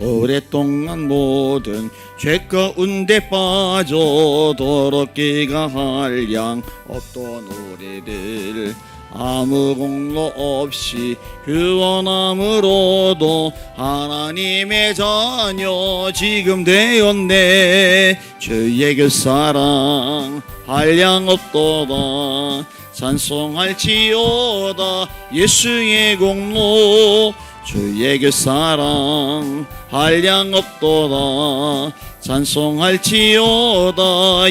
오랫동안 모든 죄 가운데 빠져 더럽기가 한량 없던 우리들 아무 공로 없이 구원함으로도 하나님의 자녀 지금 되었네. 주의 그 사랑 한량 없도다. 찬송할지어다. 예수의 공로 그 사랑 한량 없도다. 찬송할지어다.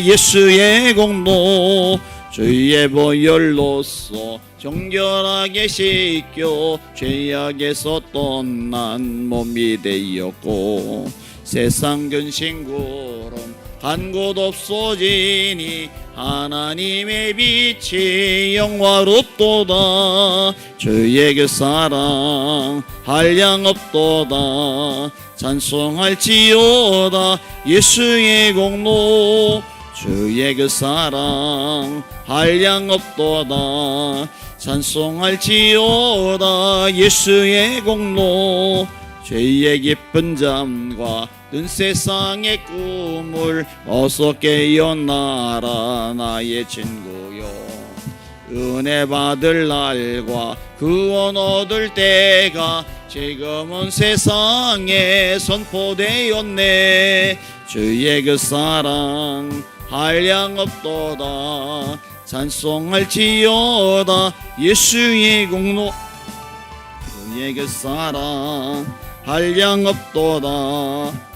예수의 공로. 주의 보혈로서 정결하게 씻겨 죄악에서 떠난 몸이 되었고 세상 근심구름 한 곳 없어지니 하나님의 빛이 영화롭도다. 주의 그 사랑 한량 없도다. 찬송할지어다. 예수의 공로 주의 그 사랑 한량 없도다. 찬송할지어다. 예수의 공로 죄의 깊은 잠과 눈 세상의 꿈을 어서 깨어나라 나의 친구여. 은혜 받을 날과 구원 얻을 때가 지금은 세상에 선포되었네. 주의 그 사랑 한량 없도다. 찬송할지어다. 예수의 공로. 주의 그 사랑 한량 없도다.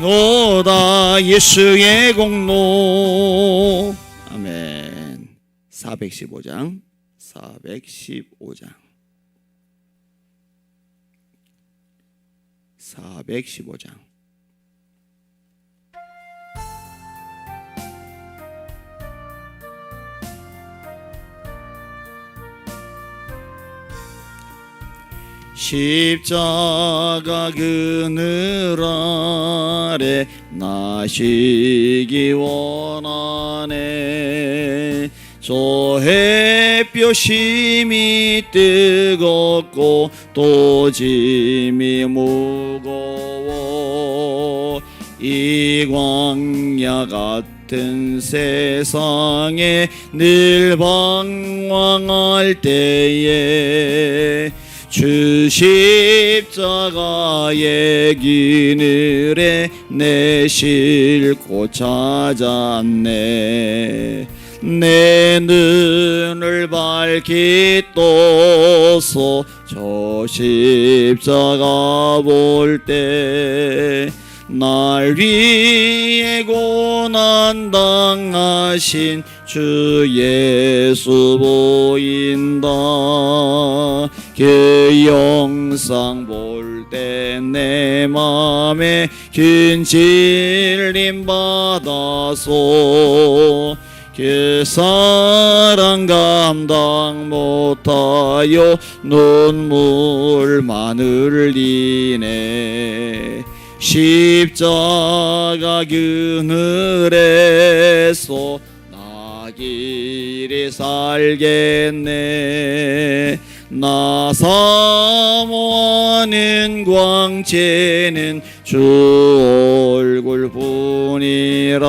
요다 예수의 공로. 아멘. 415장 415장. 415장 십자가 그늘 아래 나시기 원하네. 저 햇볕 심이 뜨겁고 또 짐이 무거워. 이 광야 같은 세상에 늘 방황할 때에 주 십자가의 기늘에 내 싣고 찾았네. 내 눈을 밝히 떠서 저 십자가 볼 때 날 위해 고난 당하신 주 예수 보인다 그 영상 볼 때 내 맘에 긴 질림 받아서 그 사랑 감당 못하여 눈물만 흘리네. 십자가 그늘에서 나 길이 살겠네 나 사모하는 광채는 주 얼굴 뿐이라.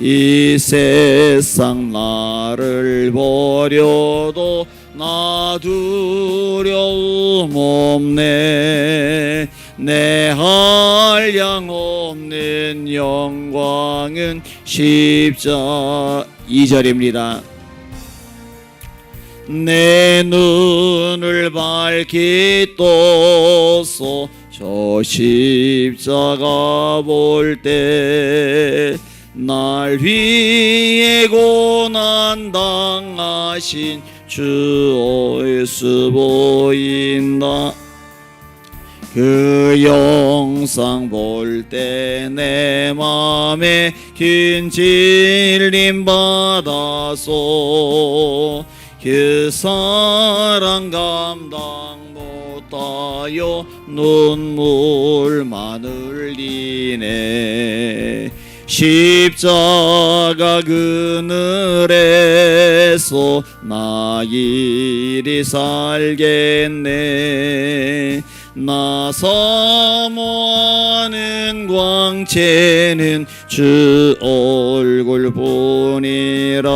이 세상 나를 버려도 나 두려움 없네. 내 한량 없는 영광은 십자 2절입니다 내 눈을 밝히 떠서 저 십자가 볼 때 날 위해 고난 당하신 주 예수 보인다. 그 영상 볼 때 내 맘에 긴 질림 받아서 그 사랑 감당 못하여 눈물만 흘리네. 십자가 그늘에서 나 이리 살겠네. 나 사모하는 광채는 주 얼굴 뿐이라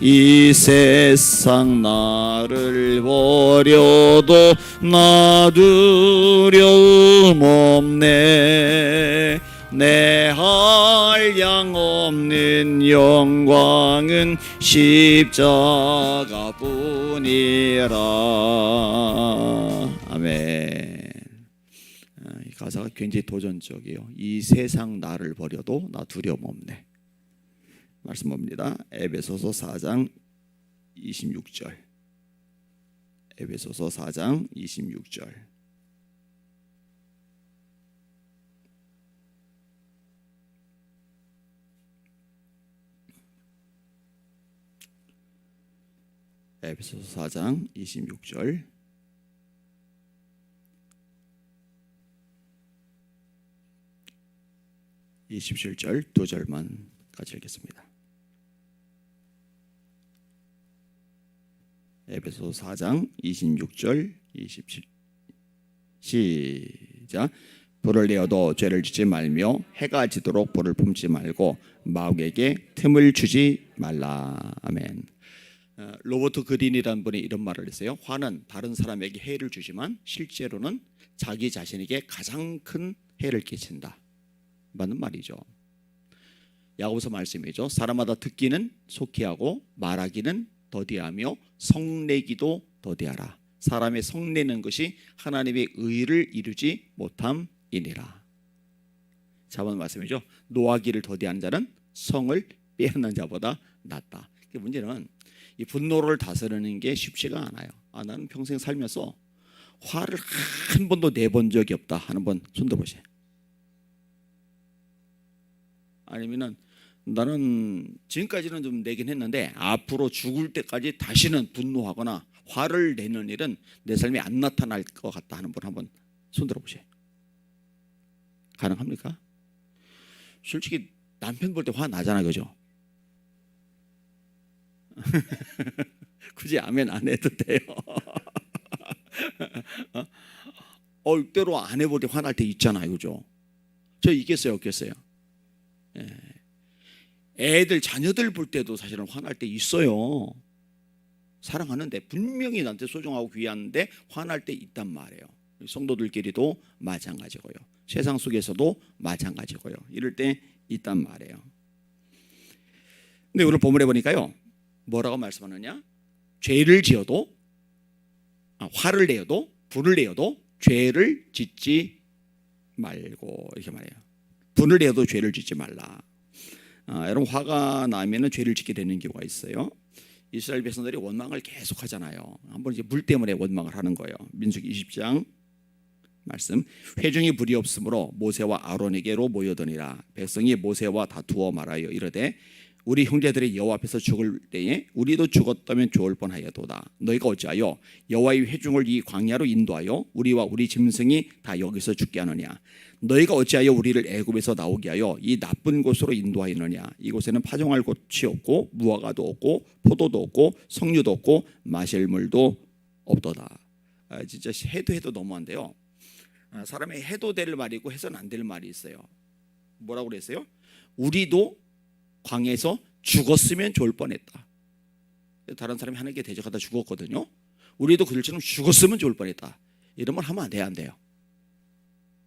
이 세상 나를 버려도 나 두려움 없네. 내 한량 없는 영광은 십자가 뿐이라. 아멘. 아, 이 가사가 굉장히 도전적이에요. 이 세상 나를 버려도 나 두려움 없네 말씀 봅니다. 에베소서 4장 26절. 에베소서 4장 26절. 에베소서 4장 26절. (27절) 두 절만 같이 읽겠습니다. 에베소 4장 26절 27 시작 불을 내어도 죄를 짓지 말며 해가 지도록 불을 품지 말고 마귀에게 틈을 주지 말라 아멘. 어, 로버트 그린이라는 분이 이런 말을 했어요. 화는 다른 사람에게 해를 주지만 실제로는 자기 자신에게 가장 큰 해를 끼친다. 맞는 말이죠. 야고보서 말씀이죠. 사람마다 듣기는 속히 하고 말하기는 더디하며 성내기도 더디하라. 사람의 성내는 것이 하나님의 의를 이루지 못함이니라. 자본 말씀이죠. 노하기를 더디하는 자는 성을 빼앗는 자보다 낫다. 그 문제는 이 분노를 다스리는 게 쉽지가 않아요. 아, 나는 평생 살면서 화를 한 번도 내본 적이 없다 하는 분 손 들어 보세요. 아니면은 나는 지금까지는 좀 내긴 했는데 앞으로 죽을 때까지 다시는 분노하거나 화를 내는 일은 내 삶에 안 나타날 것 같다 하는 분 한번 손 들어 보세요. 가능합니까? 솔직히 남편 볼 때 화 나잖아, 그죠? 굳이 아멘 안 해도 돼요. 어, 때로 아내 볼때 화날 때 있잖아요, 그죠? 저 있겠어요, 없겠어요? 예. 애들 자녀들 볼 때도 사실은 화날 때 있어요. 사랑하는데 분명히 나한테 소중하고 귀한데 화날 때 있단 말이에요. 성도들끼리도 마찬가지고요. 세상 속에서도 마찬가지고요. 이럴 때 있단 말이에요. 근데 오늘 본문에 보니까요. 뭐라고 말씀하느냐? 죄를 지어도 아, 화를 내어도 불을 내어도 죄를 짓지 말고 이렇게 말해요. 분을 내어도 죄를 짓지 말라. 아, 여러분 화가 나면은 죄를 짓게 되는 경우가 있어요. 이스라엘 백성들이 원망을 계속 하잖아요. 한번 이제 물 때문에 원망을 하는 거예요. 민수기 20장 말씀 회중이 불이 없으므로 모세와 아론에게로 모여드니라 백성이 모세와 다투어 말하여 이르되 우리 형제들이 여호와 앞에서 죽을 때에 우리도 죽었다면 좋을 뻔하여도다. 너희가 어찌하여 여호와의 회중을 이 광야로 인도하여 우리와 우리 짐승이 다 여기서 죽게 하느냐? 너희가 어찌하여 우리를 애굽에서 나오게 하여 이 나쁜 곳으로 인도하였느냐? 이곳에는 파종할 곳이 없고 무화과도 없고 포도도 없고 석류도 없고 마실 물도 없도다. 아, 진짜 해도 해도 너무한데요. 아, 사람이 해도 될 말이고 해서는 안될 말이 있어요. 뭐라고 그랬어요? 우리도 광야에서 죽었으면 좋을 뻔했다 다른 사람이 하나님께 대적하다 죽었거든요 우리도 그들처럼 죽었으면 좋을 뻔했다 이런 말 하면 안 돼요 안 돼요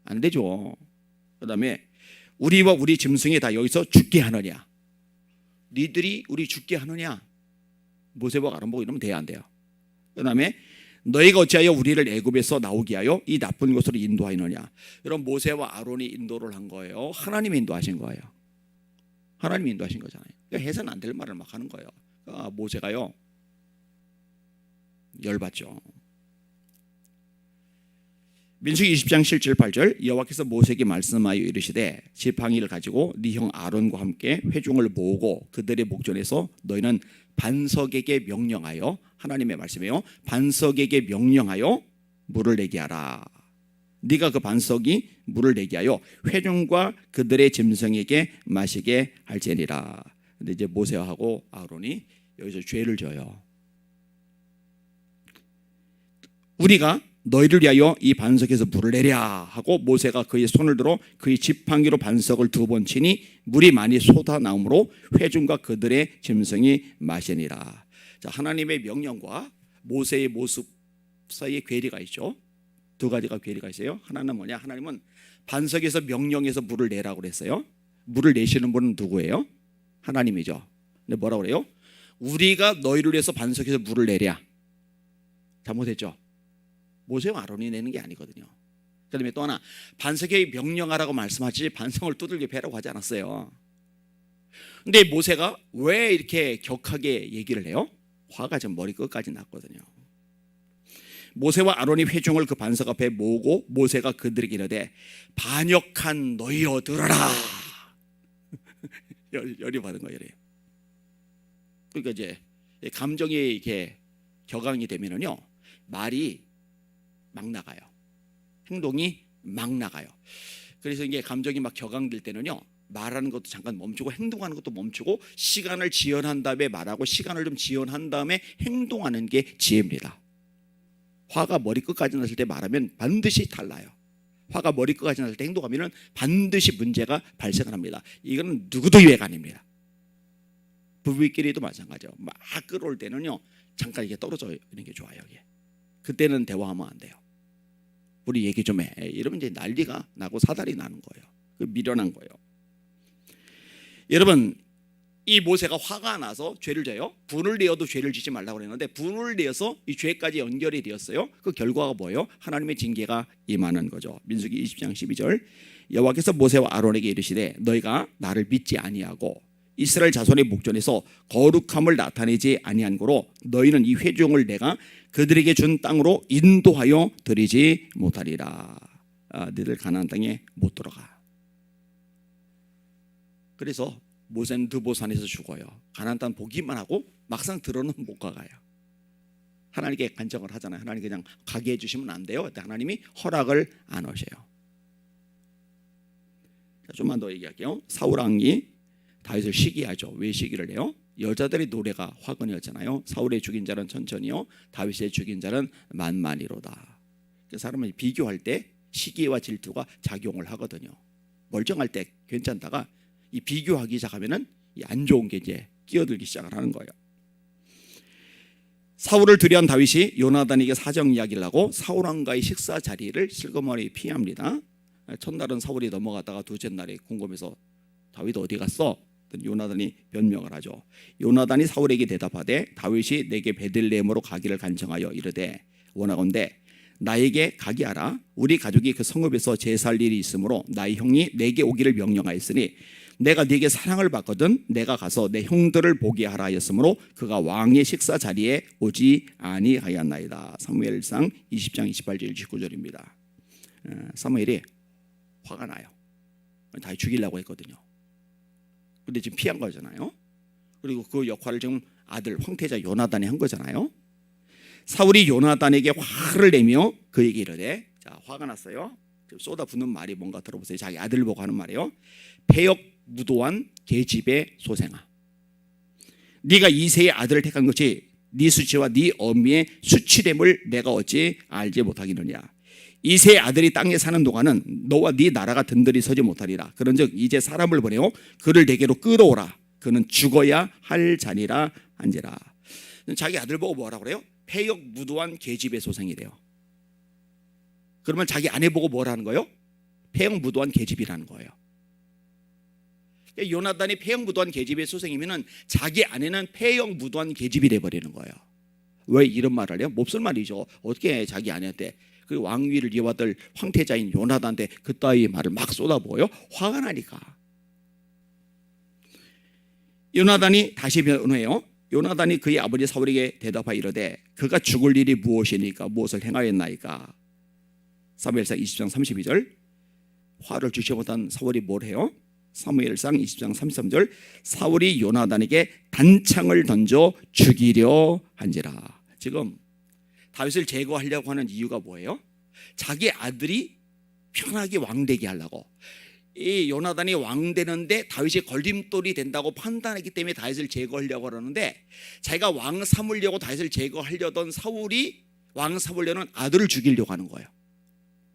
안 되죠. 그다음에 우리와 우리 짐승이 다 여기서 죽게 하느냐? 니들이 우리 죽게 하느냐? 모세와 아론 보고 이러면 돼야 안 돼요. 그다음에 너희가 어찌하여 우리를 애굽에서 나오게 하여 이 나쁜 곳으로 인도하느냐? 이런 모세와 아론이 인도를 한 거예요. 하나님이 인도하신 거예요. 하나님이 인도하신 거잖아요. 그러니까 해서는 안 될 말을 막 하는 거예요. 그러니까 모세가요 열받죠. 민수기 20장 7절 8절 여호와께서 모세에게 말씀하여 이르시되 지팡이를 가지고 네 형 아론과 함께 회중을 모으고 그들의 목전에서 너희는 반석에게 명령하여 하나님의 말씀이에요. 반석에게 명령하여 물을 내게 하라. 네가 그 반석이 물을 내게 하여 회중과 그들의 짐승에게 마시게 할지니라. 근데 이제 모세하고 아론이 여기서 죄를 져요. 우리가 너희를 위하여 이 반석에서 물을 내랴 하고 모세가 그의 손을 들어 그의 지팡이로 반석을 두 번 치니 물이 많이 쏟아 나오므로 회중과 그들의 짐승이 마시니라. 자, 하나님의 명령과 모세의 모습 사이에 괴리가 있죠. 두 가지가 괴리가 있어요. 하나는 뭐냐? 하나님은 반석에서 명령해서 물을 내라고 그랬어요. 물을 내시는 분은 누구예요? 하나님이죠. 근데 뭐라고 그래요? 우리가 너희를 위해서 반석에서 물을 내랴. 잘못했죠. 모세와 아론이 내는 게 아니거든요. 그다음에 또 하나 반석에 명령하라고 말씀하지 반성을 두들겨 패라고 하지 않았어요. 근데 모세가 왜 이렇게 격하게 얘기를 해요? 화가 좀 머리 끝까지 났거든요. 모세와 아론이 회중을 그 반석 앞에 모으고 모세가 그들에게 이르되 반역한 너희여 들어라. 열, 열이 받은 거예요. 그러니까 이제 감정이 이렇게 격앙이 되면은요 말이 막 나가요. 행동이 막 나가요. 그래서 이게 감정이 막 격앙될 때는요 말하는 것도 잠깐 멈추고 행동하는 것도 멈추고 시간을 지연한 다음에 말하고 시간을 좀 지연한 다음에 행동하는 게 지혜입니다. 화가 머리 끝까지 났을 때 말하면 반드시 달라요. 화가 머리 끝까지 났을 때 행동하면 반드시 문제가 발생을 합니다. 이거는 누구도 이해가 아닙니다. 부부끼리도 마찬가지요. 막 끌어올 때는요 잠깐 이게 떨어져 있는 게 좋아요. 이게. 그때는 대화하면 안 돼요. 우리 얘기 좀 해. 이러면 이제 난리가 나고 사달이 나는 거예요. 그 미련한 거예요. 여러분 이 모세가 화가 나서 죄를 져요. 분을 내어도 죄를 지지 말라고 그랬는데 분을 내어서 이 죄까지 연결이 되었어요. 그 결과가 뭐예요? 하나님의 징계가 임하는 거죠. 민수기 20장 12절 여호와께서 모세와 아론에게 이르시되 너희가 나를 믿지 아니하고 이스라엘 자손의 목전에서 거룩함을 나타내지 아니한 고로 너희는 이 회중을 내가 그들에게 준 땅으로 인도하여 드리지 못하리라. 아, 너희들 가나안 땅에 못 들어가. 그래서 모세는 드보산에서 죽어요. 가나안 땅 보기만 하고 막상 들어는 못 가가요. 하나님께 간청을 하잖아요. 하나님 그냥 가게 해주시면 안 돼요. 근데 하나님이 허락을 안 하셔요. 자, 좀만 더 얘기할게요. 사울 왕이 다윗을 시기하죠. 왜 시기를 해요? 여자들의 노래가 화근이었잖아요. 사울의 죽인 자는 천천히요, 다윗의 죽인 자는 만만이로다. 그 사람은 비교할 때 시기와 질투가 작용을 하거든요. 멀쩡할 때 괜찮다가 이 비교하기 시작하면은 이 안 좋은 게 이제 끼어들기 시작을 하는 거예요. 사울을 두려한 다윗이 요나단에게 사정 이야기를 하고 사울 왕과의 식사 자리를 슬그머니 피합니다. 첫날은 사울이 넘어가다가 둘째 날에 궁금해서 다윗 어디 갔어? 요나단이 변명을 하죠. 요나단이 사울에게 대답하되 다윗이 내게 베들레헴으로 가기를 간청하여 이르되 원하건대 나에게 가게 하라. 우리 가족이 그 성읍에서 제살 일이 있으므로 나의 형이 내게 오기를 명령하였으니 내가 네게 사랑을 받거든 내가 가서 내 형들을 보게 하라 하였으므로 그가 왕의 식사 자리에 오지 아니하였나이다. 사무엘상 20장 28절 29절입니다. 사무엘이 화가 나요. 다 죽이려고 했거든요. 근데 지금 피한 거잖아요. 그리고 그 역할을 지금 아들 황태자 요나단이 한 거잖아요. 사울이 요나단에게 화를 내며 그에게 이르되 자 화가 났어요. 쏟아 붓는 말이 뭔가 들어보세요. 자기 아들 보고 하는 말이에요. 폐역 무도한 계집의 소생아. 네가 이세의 아들을 택한 것이 네 수치와 네 어미의 수치됨을 내가 어찌 알지 못하겠느냐. 이세 아들이 땅에 사는 동안은 너와 네 나라가 든든히 서지 못하리라. 그런즉 이제 사람을 보내어 그를 내게로 끌어오라. 그는 죽어야 할 자니라 한지라. 자기 아들 보고 뭐라 그래요? 폐역 무도한 계집의 소생이래요. 그러면 자기 아내 보고 뭐라는 거예요? 폐역 무도한 계집이라는 거예요. 요나단이 폐역 무도한 계집의 소생이면은 자기 아내는 폐역 무도한 계집이 돼 버리는 거예요. 왜 이런 말을 해요? 몹쓸 말이죠. 어떻게 자기 아내한테 그 왕위를 이어받을 황태자인 요나단한테 그따위 말을 막 쏟아부어요? 화가 나니까. 요나단이 다시 변호해요. 요나단이 그의 아버지 사울에게 대답하여 이르되 그가 죽을 일이 무엇이니까 무엇을 행하였나이까 사무엘상 20장 32절 화를 주시 못한 사울이 뭘 해요? 사무엘상 20장 33절 사울이 요나단에게 단창을 던져 죽이려 한지라 지금 다윗을 제거하려고 하는 이유가 뭐예요? 자기 아들이 편하게 왕되게 하려고 이 요나단이 왕 되는데 다윗이 걸림돌이 된다고 판단했기 때문에 다윗을 제거하려고 하는데 자기가 왕 삼으려고 다윗을 제거하려던 사울이 왕 사울려는 아들을 죽이려고 하는 거예요.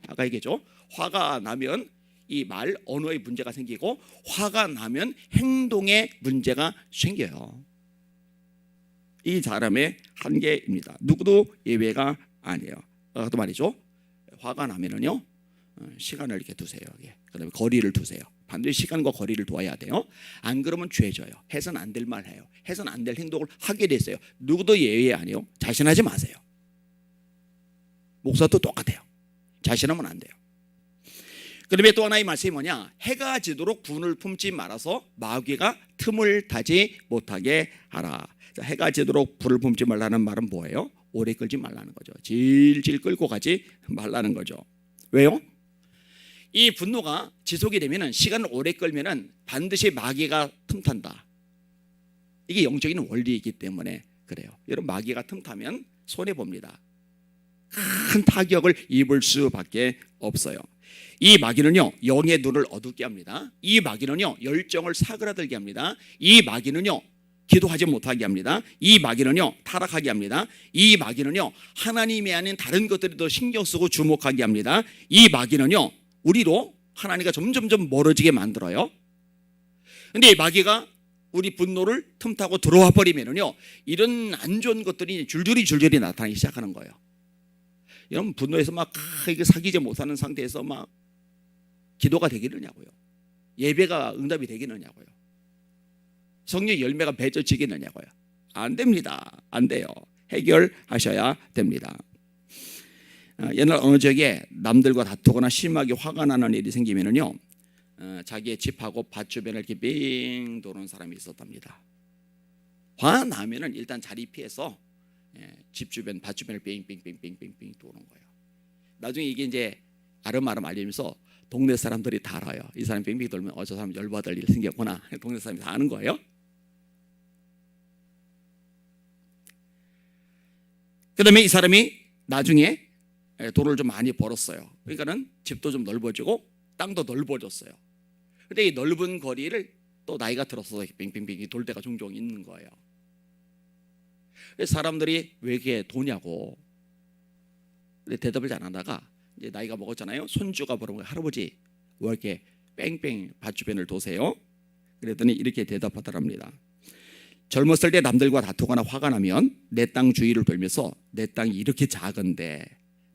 아까 얘기했죠. 화가 나면 이 말 언어에 문제가 생기고 화가 나면 행동에 문제가 생겨요. 이 사람의 한계입니다. 누구도 예외가 아니에요. 아까도 말이죠. 화가 나면은요 어, 시간을 이렇게 두세요. 예. 그다음에 거리를 두세요. 반드시 시간과 거리를 두어야 돼요. 안 그러면 죄져요. 해선 안 될 말 해요. 해선 안 될 행동을 하게 됐어요. 누구도 예외 아니요. 자신하지 마세요. 목사도 똑같아요. 자신하면 안 돼요. 그 다음에 또 하나의 말씀이 뭐냐? 해가 지도록 분을 품지 말아서 마귀가 틈을 타지 못하게 하라. 자, 해가 지도록 불을 품지 말라는 말은 뭐예요? 오래 끌지 말라는 거죠. 질질 끌고 가지 말라는 거죠. 왜요? 이 분노가 지속이 되면은 시간을 오래 끌면은 반드시 마귀가 틈탄다. 이게 영적인 원리이기 때문에 그래요. 여러분 마귀가 틈타면 손해 봅니다. 큰 타격을 입을 수밖에 없어요. 이 마귀는요 영의 눈을 어둡게 합니다. 이 마귀는요 열정을 사그라들게 합니다. 이 마귀는요 기도하지 못하게 합니다. 이 마귀는요 타락하게 합니다. 이 마귀는요 하나님이 아닌 다른 것들이 더 신경 쓰고 주목하게 합니다. 이 마귀는요 우리로 하나님과 점점점 멀어지게 만들어요. 근데 이 마귀가 우리 분노를 틈타고 들어와 버리면은요 이런 안 좋은 것들이 줄줄이 줄줄이 나타나기 시작하는 거예요. 여러분 분노해서 막 아, 이게 사귀지 못하는 상태에서 막 기도가 되기느냐고요. 예배가 응답이 되기느냐고요. 성령 열매가 맺어지겠느냐고요. 안 됩니다. 안 돼요. 해결하셔야 됩니다. 어, 옛날 어느 적에 남들과 다투거나 심하게 화가 나는 일이 생기면은요, 어, 자기의 집하고 밭 주변을 이렇게 빙 도는 사람이 있었답니다. 화 나면은 일단 자리 피해서 예, 집 주변, 밭 주변을 빙빙빙빙빙빙 도는 거예요. 나중에 이게 이제 아름아름 알리면서 동네 사람들이 다 알아요. 이 사람 빙빙 돌면 어 저 사람 열받을 일 생겼구나. 동네 사람이 다 아는 거예요. 그다음에 이 사람이 나중에 예, 돈을 좀 많이 벌었어요. 그러니까는 집도 좀 넓어지고 땅도 넓어졌어요. 근데 이 넓은 거리를 또 나이가 들어서 빙빙빙 돌 때가 종종 있는 거예요. 사람들이 왜 이렇게 도냐고 대답을 잘 안 하다가 이제 나이가 먹었잖아요. 손주가 물어보고 할아버지 왜 이렇게 뺑뺑 밭주변을 도세요? 그랬더니 이렇게 대답하더랍니다. 젊었을 때 남들과 다투거나 화가 나면 내 땅 주위를 돌면서 내 땅이 이렇게 작은데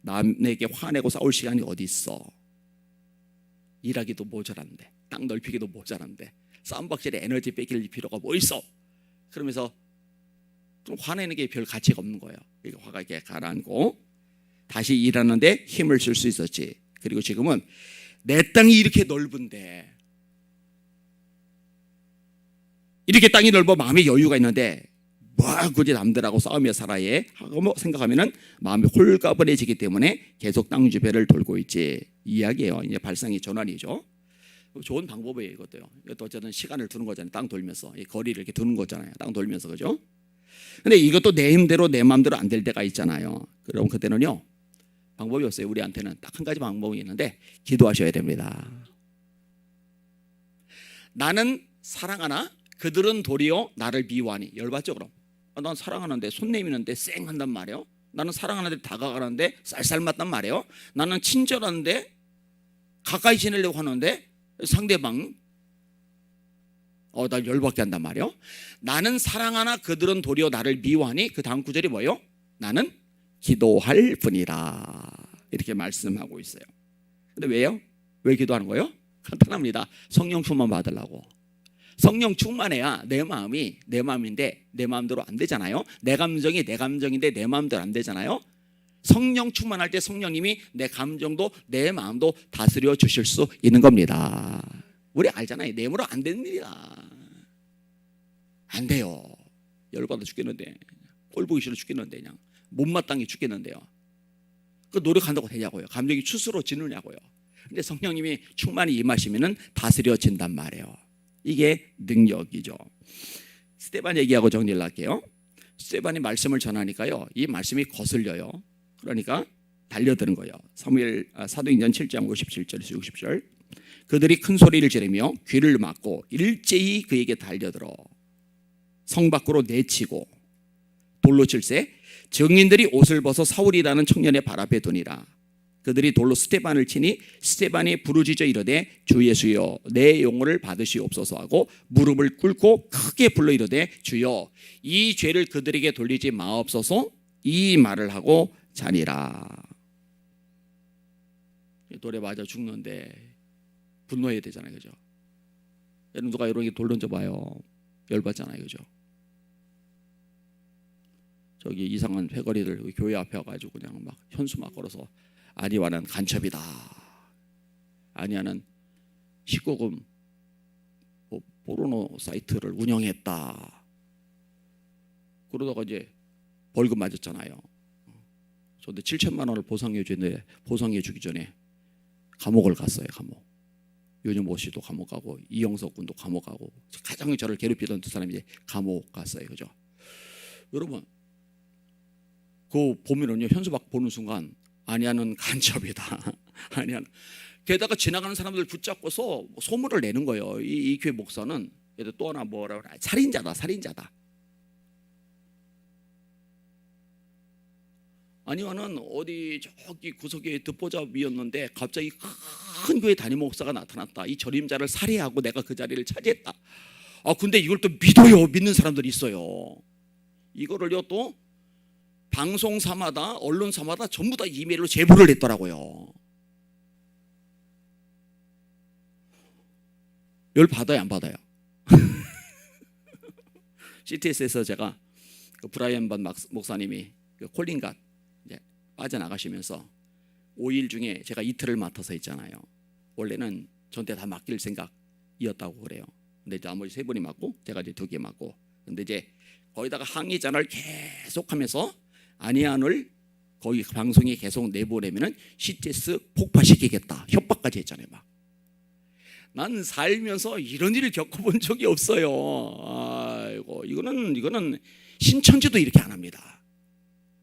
남에게 화내고 싸울 시간이 어디 있어? 일하기도 모자란데 땅 넓히기도 모자란데 싸움박질에 에너지 뺏길 필요가 뭐 있어? 그러면서 좀 화내는 게 별 가치가 없는 거예요. 화가 이렇게 가라앉고 다시 일하는데 힘을 쓸 수 있었지. 그리고 지금은 내 땅이 이렇게 넓은데 이렇게 땅이 넓어 마음에 여유가 있는데 뭐 굳이 남들하고 싸우며 살아야 하고 뭐 생각하면은 마음이 홀가분해지기 때문에 계속 땅 주변을 돌고 있지 이야기예요. 이제 발상의 전환이죠. 좋은 방법이에요 이것도요. 이것도 어쨌든 시간을 두는 거잖아요. 땅 돌면서 이 거리를 이렇게 두는 거잖아요. 땅 돌면서 그죠? 근데 이것도 내 힘대로 내 마음대로 안 될 때가 있잖아요. 그럼 그때는요 방법이 없어요. 우리한테는 딱 한 가지 방법이 있는데 기도하셔야 됩니다. 나는 사랑하나 그들은 도리어 나를 미워하니 열받죠 그럼. 아, 난 사랑하는데 손 내미는데 쌩 한단 말이에요. 나는 사랑하는데 다가가는데 쌀쌀 맞단 말이에요. 나는 친절한데 가까이 지내려고 하는데 상대방 어, 나 열받게 한단 말이에요. 나는 사랑하나 그들은 도리어 나를 미워하니 그 다음 구절이 뭐예요? 나는 기도할 뿐이라 이렇게 말씀하고 있어요. 근데 왜요? 왜 기도하는 거예요? 간단합니다. 성령 충만 받으려고. 성령 충만해야 내 마음이 내 마음인데 내 마음대로 안 되잖아요. 내 감정이 내 감정인데 내 마음대로 안 되잖아요. 성령 충만할 때 성령님이 내 감정도 내 마음도 다스려 주실 수 있는 겁니다. 우리 알잖아요. 뇌물은 안 되는 일이야. 안 돼요. 열받아 죽겠는데. 꼴 보기 싫어 죽겠는데 그냥. 못마땅해 죽겠는데요. 그 노력한다고 되냐고요. 감정이 추스러지느냐고요. 근데 성령님이 충만히 임하시면은 다스려진단 말이에요. 이게 능력이죠. 스테반 얘기하고 정리를 할게요. 스테반이 말씀을 전하니까요. 이 말씀이 거슬려요. 그러니까 달려드는 거예요. 사무엘 아, 사도행전 7장 57절에서 60절. 그들이 큰 소리를 지르며 귀를 막고 일제히 그에게 달려들어 성 밖으로 내치고 돌로 칠세 증인들이 옷을 벗어 사울이라는 청년의 발 앞에 두니라. 그들이 돌로 스테반을 치니 스테반이 부르짖어 이르되 주 예수여 내 용어를 받으시옵소서 하고 무릎을 꿇고 크게 불러 이르되 주여 이 죄를 그들에게 돌리지 마옵소서 이 말을 하고 자니라. 돌에 맞아 죽는데 분노해야 되잖아요, 그죠? 여러분 누가 이런 게 돌 던져봐요, 열받잖아요, 그죠? 저기 이상한 패거리들 교회 앞에 와가지고 그냥 막 현수 막 걸어서 아니와는 간첩이다. 아니와는 19금 뭐 포르노 사이트를 운영했다. 그러다가 이제 벌금 맞았잖아요. 저한테 7천만 원을 보상해 주는데 보상해 주기 전에 감옥을 갔어요. 감옥. 요즘 씨도 감옥 가고 이영석 군도 감옥 가고 가장 저를 괴롭히던 두 사람이 감옥 갔어요. 그죠? 여러분 그 보면은요 현수막 보는 순간 아니야는 간첩이다. 아니야. 게다가 지나가는 사람들 붙잡고서 소문을 내는 거예요. 이, 이 교회 목사는 얘도 또 하나 뭐라 그래 살인자다, 살인자다. 아니면은 어디 저기 구석에 듣보잡이었는데 갑자기 큰 교회 담임 목사가 나타났다. 이 전임자를 살해하고 내가 그 자리를 차지했다. 아 근데 이걸 또 믿어요. 믿는 사람들이 있어요. 이거를요 또 방송사마다 언론사마다 전부 다 이메일로 제보를 했더라고요. 열 받아요, 안 받아요? CTS에서 제가 그 브라이언 반 목사님이 그 이제 빠져나가시면서 5일 중에 제가 이틀을 맡아서 있잖아요. 원래는 전때 다 맡길 생각이었다고 그래요. 근데 이제 나머지 세 분이 맡고 제가 이제 두 개 맡고. 근데 이제 거기다가 항의 전화를 계속하면서 아니안을 거기 방송에 계속 내보내면은 CTS 폭파시키겠다 협박까지 했잖아요. 막. 난 살면서 이런 일을 겪어본 적이 없어요. 아이고 이거는 이거는 신천지도 이렇게 안 합니다.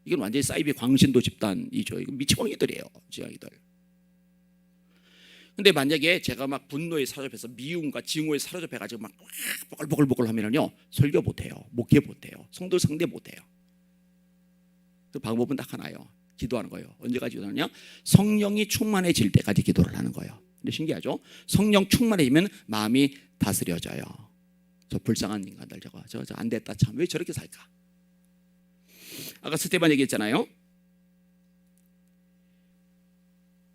이건 완전히 사이비 광신도 집단이죠. 이거 미치광이들이에요, 지광이들. 근데 만약에 제가 막 분노에 사로잡혀서 미움과 징후에 사로잡혀가지고 막 보글보글보글 하면은요 설교 못해요, 목회 못해요, 성도 상대 못해요. 그 방법은 딱 하나요. 기도하는 거예요. 언제까지 기도하냐? 성령이 충만해질 때까지 기도를 하는 거예요. 근데 신기하죠? 성령 충만해지면 마음이 다스려져요. 저 불쌍한 인간들 저거 저저 안 됐다 참 왜 저렇게 살까? 아까 스테반 얘기했잖아요.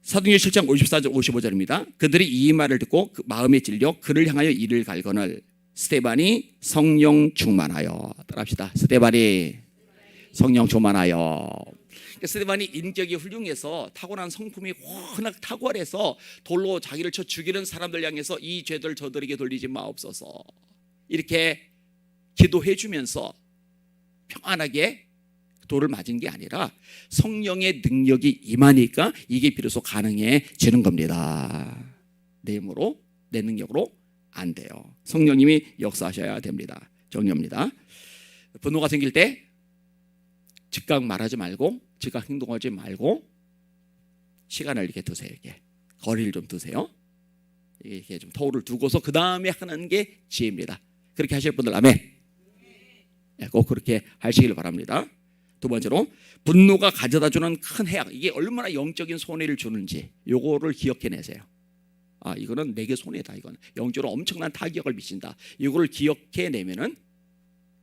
사도행전 7장 54절 55절입니다. 그들이 이 말을 듣고 그 마음에 찔려 그를 향하여 이를 갈거늘 스테반이 성령 충만하여 따라합시다. 스테반이 성령 충만하여 그러니까 스테반이 인격이 훌륭해서 타고난 성품이 워낙 탁월해서 돌로 자기를 쳐 죽이는 사람들 향해서 이 죄들 저들에게 돌리지 마옵소서 이렇게 기도해 주면서 평안하게 돌을 맞은 게 아니라 성령의 능력이 임하니까 이게 비로소 가능해지는 겁니다. 내 힘으로 내 능력으로 안 돼요. 성령님이 역사하셔야 됩니다. 정리합니다. 분노가 생길 때 즉각 말하지 말고 즉각 행동하지 말고 시간을 이렇게 두세요. 이렇게 거리를 좀 두세요. 이렇게 좀 터울을 두고서 그 다음에 하는 게 지혜입니다. 그렇게 하실 분들 아멘. 예, 꼭 그렇게 하시길 바랍니다. 두 번째로 분노가 가져다주는 큰 해악 이게 얼마나 영적인 손해를 주는지 요거를 기억해내세요. 아 이거는 내게 손해다 이건 영적으로 엄청난 타격을 미친다. 이거를 기억해내면은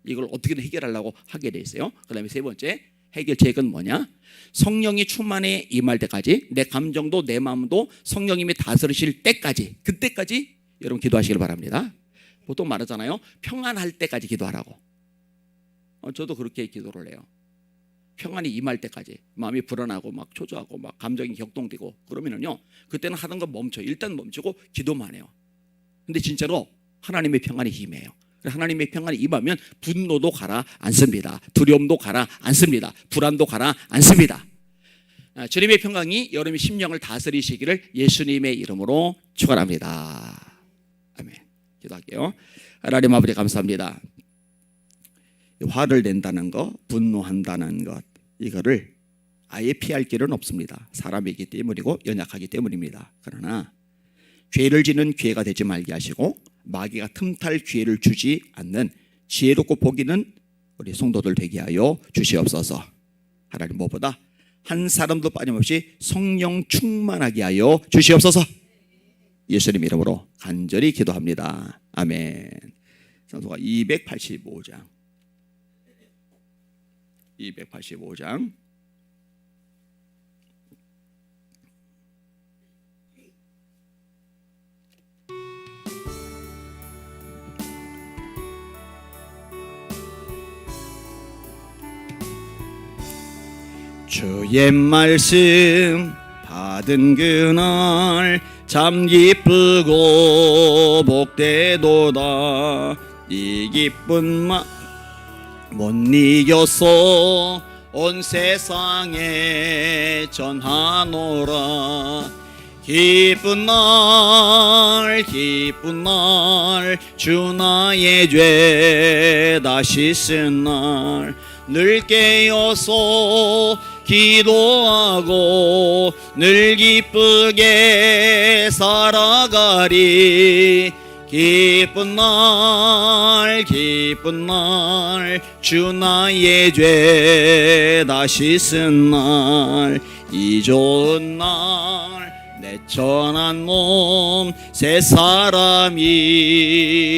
이걸 어떻게든 해결하려고 하게 돼 있어요. 그다음에 세 번째 해결책은 뭐냐? 성령이 충만해 임할 때까지 내 감정도 내 마음도 성령님이 다스리실 때까지 그때까지 여러분 기도하시길 바랍니다. 보통 말하잖아요. 평안할 때까지 기도하라고. 어, 저도 그렇게 기도를 해요. 평안이 임할 때까지 마음이 불안하고 막 초조하고 막 감정이 격동되고 그러면은요 그때는 하던 거 멈춰 일단 멈추고 기도만 해요. 근데 진짜로 하나님의 평안이 임해요. 하나님의 평안이 임하면 분노도 가라앉습니다. 두려움도 가라앉습니다. 불안도 가라앉습니다. 아, 주님의 평강이 여러분의 심령을 다스리시기를 예수님의 이름으로 축원합니다. 아멘. 기도할게요. 하나님 아버지 감사합니다. 화를 낸다는 것, 분노한다는 것 이거를 아예 피할 길은 없습니다. 사람이기 때문이고 연약하기 때문입니다. 그러나 죄를 지는 기회가 되지 말게 하시고 마귀가 틈탈 기회를 주지 않는 지혜롭고 복이는 우리 성도들 되게 하여 주시옵소서. 하나님 무엇보다 한 사람도 빠짐없이 성령 충만하게 하여 주시옵소서. 예수님 이름으로 간절히 기도합니다. 아멘. 성소가 285장. 285장. 주의 말씀 받은 그날 참 기쁘고 복되도다. 이 기쁜 마못 이겼어 온 세상에 전하노라. 기쁜 날 기쁜 날 주 나의 죄 다시 쓴날 늘 깨어서 기도하고 늘 기쁘게 살아가리. 기쁜 날 기쁜 날 주 나의 죄 다시 쓴날이 좋은 날 내 천한 몸 새 사람이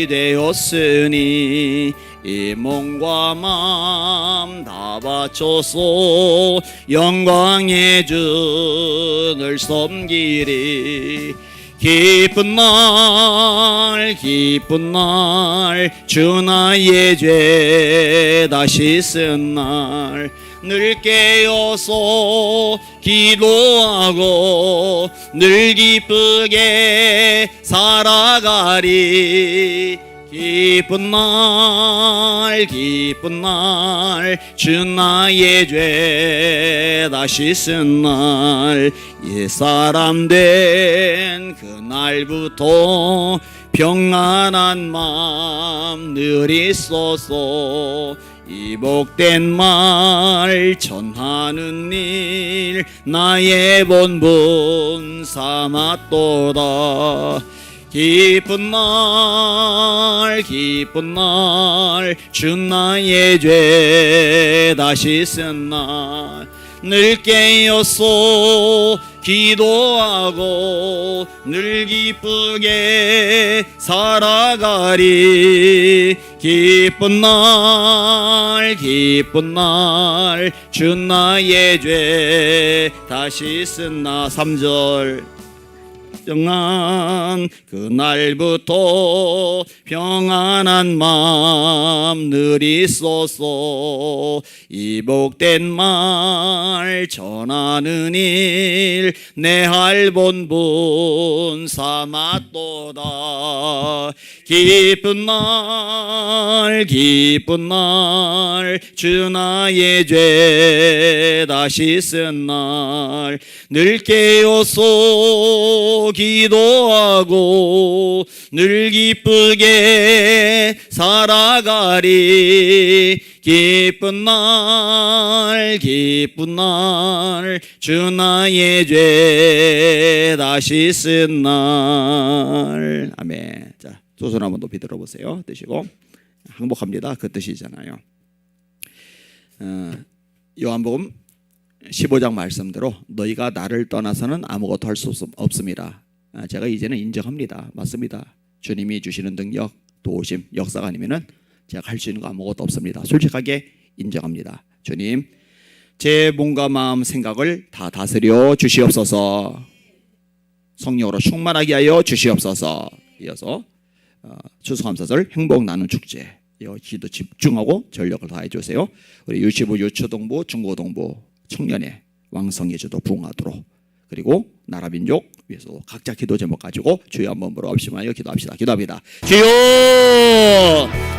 되었으니 이 몸과 마음 다 바쳐서 영광의 주를 섬기리. 기쁜 날 기쁜 날 주 나의 죄 다시 쓴날 늘 깨어서 기도하고 늘 기쁘게 살아가리 기쁜 날 기쁜 날 주 나의 죄 다시 쓴날옛 사람 된 그날부터 평안한 마음 늘 있어서 이 복된 말 전하는 일 나의 본분 삼았도다 기쁜 날 기쁜 날 주 나의 죄 다시 쓴날 늘 깨어서 기도하고 늘 기쁘게 살아가리. 기쁜 날 기쁜 날 주 나의 죄 다시 쓴나 3절 평안 그날부터 평안한 마음 늘 있어서. 이 복된 말 전하는 일 내 할본분 삼았도다. 기쁜 날 기쁜 날 주 나의 죄 다시 쓴 날 늘 깨어서 기도하고 늘 기쁘게 살아가리. 기쁜 날 기쁜 날 주 나의 죄 다시 쓴 날. 아멘. 자두손 한번 높이 들어보세요. 드시고 항복합니다. 그 뜻이잖아요. 어, 요한복음 15장 말씀대로 너희가 나를 떠나서는 아무것도 할 수 없습니다. 아, 제가 이제는 인정합니다. 맞습니다. 주님이 주시는 능력, 도우심, 역사가 아니면은 제가 할 수 있는 거 아무것도 없습니다. 솔직하게 인정합니다. 주님, 제 몸과 마음, 생각을 다 다스려 주시옵소서. 성령으로 충만하게 하여 주시옵소서. 이어서 어, 추수감사절 행복 나누는 축제. 이 기도 집중하고 전력을 다해 주세요. 우리 유치부, 유초동부, 중고동부 청년의 왕성의 주도 부응하도록 그리고 나라 민족 위해서 각자 기도 제목 가지고 주여 한번 물어 없이만요 기도합시다. 기도합니다. 주여